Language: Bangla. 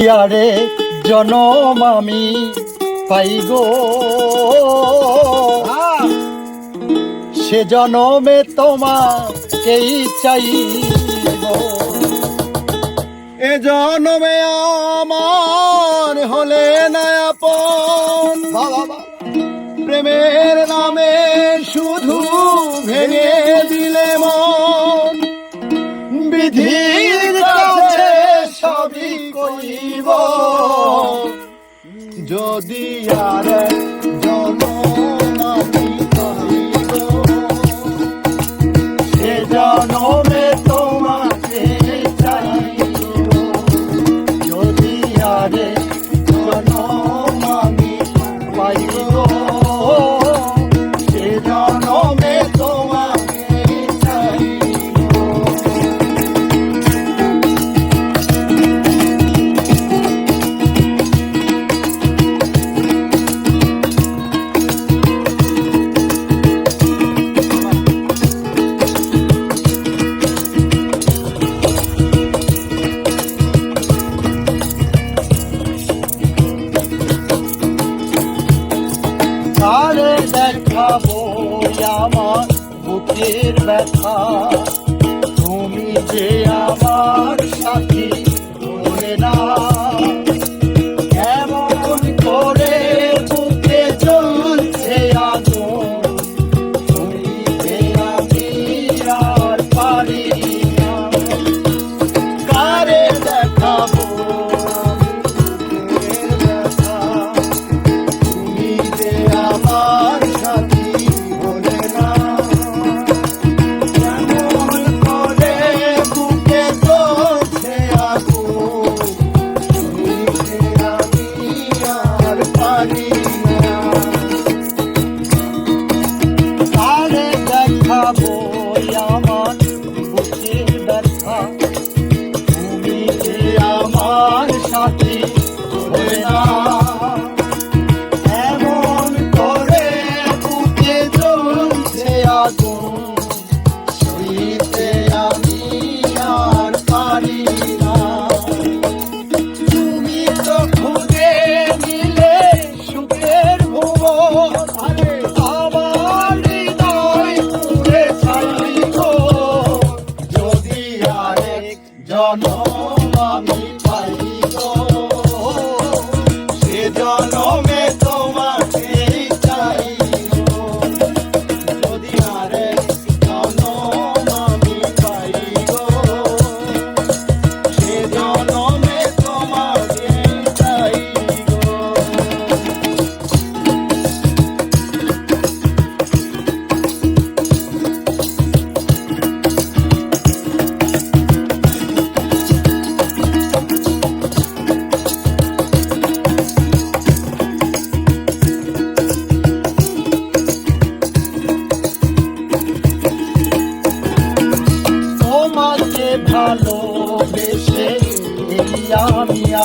ইয়ারে জনম আমি পাইব সে জনমে তোমাকেই চাইব এ জনমে আমার হলে নয়াপন প্রেমের নামে جو دیاره আমার বুকের ব্যথা তুমি যে আমার সাথী না know ধরিয়া